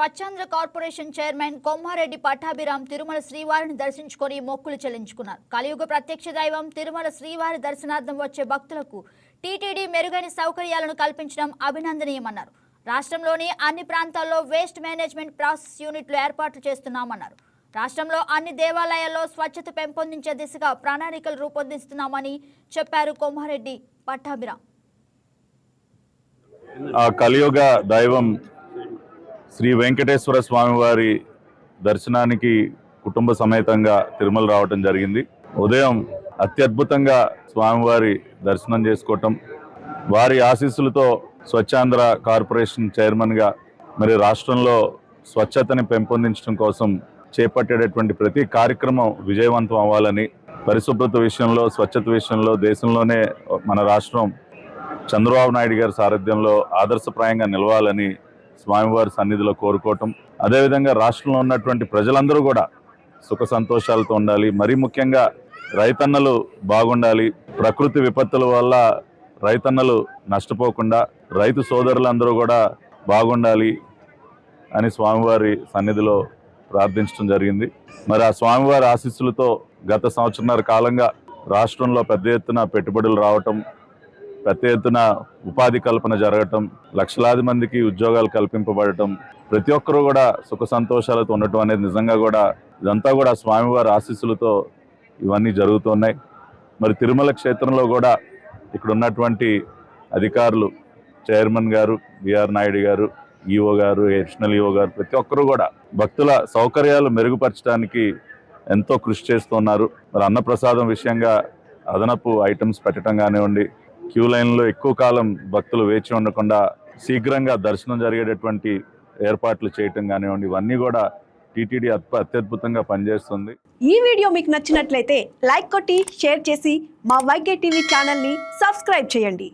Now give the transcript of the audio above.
స్వచ్ఛంద్ర corporation chairman Kommareddy Pattabhiram Tirumala శ్రీవారిని దర్శించుకొని మొక్కులు చెల్లించుకున్నారు. కలియుగ ప్రత్యక్ష దైవం తిరుమల శ్రీవారి దర్శనార్థం వచ్చే భక్తులకు టీటీడీ మెరుగైన సౌకర్యాలను కల్పించడం అభినందనీయమన్నారు. రాష్ట్రంలోని అన్ని ప్రాంతాల్లో వేస్ట్ మేనేజ్మెంట్ ప్రాసెస్ యూనిట్లు ఏర్పాట్లు చేస్తున్నామన్నారు. రాష్ట్రంలో అన్ని దేవాలయాల్లో స్వచ్ఛత పెంపొందించే దిశగా ప్రణాళికలు రూపొందిస్తున్నామని చెప్పారు కొమ్మారెడ్డి పట్టాభిరామ్. కలియుగ దైవం శ్రీ వెంకటేశ్వర స్వామి వారి దర్శనానికి కుటుంబ సమేతంగా తిరుమల రావటం జరిగింది. ఉదయం అత్యద్భుతంగా స్వామివారి దర్శనం చేసుకోవటం వారి ఆశీస్సులతో స్వచ్ఛాంధ్ర కార్పొరేషన్ చైర్మన్గా మరి రాష్ట్రంలో స్వచ్ఛతని పెంపొందించడం కోసం చేపట్టేటటువంటి ప్రతి కార్యక్రమం విజయవంతం అవ్వాలని పరిశుభ్రత విషయంలో స్వచ్ఛత విషయంలో దేశంలోనే మన రాష్ట్రం చంద్రబాబు నాయుడు గారి సారథ్యంలో ఆదర్శప్రాయంగా నిలవాలని స్వామివారి సన్నిధిలో కోరుకోవటం. అదేవిధంగా రాష్ట్రంలో ఉన్నటువంటి ప్రజలందరూ కూడా సుఖ సంతోషాలతో ఉండాలి. మరీ ముఖ్యంగా రైతన్నలు బాగుండాలి. ప్రకృతి విపత్తుల వల్ల రైతన్నలు నష్టపోకుండా రైతు సోదరులందరూ కూడా బాగుండాలి అని స్వామివారి సన్నిధిలో ప్రార్థించడం జరిగింది. మరి ఆ స్వామివారి ఆశీస్సులతో గత సంవత్సరన్నర కాలంగా రాష్ట్రంలో పెద్ద ఎత్తున పెట్టుబడులు రావటం పెద్ద ఎత్తున ఉపాధి కల్పన జరగటం లక్షలాది మందికి ఉద్యోగాలు కల్పింపబడటం ప్రతి ఒక్కరూ కూడా సుఖ సంతోషాలతో ఉండటం అనేది నిజంగా కూడా ఇదంతా కూడా స్వామివారి ఆశీస్సులతో ఇవన్నీ జరుగుతున్నాయి. మరి తిరుమల క్షేత్రంలో కూడా ఇక్కడ ఉన్నటువంటి అధికారులు చైర్మన్ గారు బిఆర్ నాయుడు గారు ఈఓ గారు ఎడిషనల్ ఈఓ గారు ప్రతి ఒక్కరూ కూడా భక్తుల సౌకర్యాలు మెరుగుపరచడానికి ఎంతో కృషి చేస్తున్నారు. మరి అన్నప్రసాదం విషయంగా అదనపు ఐటమ్స్ పెట్టడం కానివ్వండి క్యూ లైన్లో ఎక్కువ కాలం భక్తులు వేచి ఉండకుండా శీఘ్రంగా దర్శనం జరిగేటటువంటి ఏర్పాట్లు చేయటం కానివ్వండి ఇవన్నీ కూడా టీటీడీ అత్య అత్యద్భుతంగా పనిచేస్తుంది. ఈ వీడియో మీకు నచ్చినట్లయితే లైక్ కొట్టి షేర్ చేసి మా వైకే టీవీ ఛానల్ని సబ్స్క్రైబ్ చేయండి.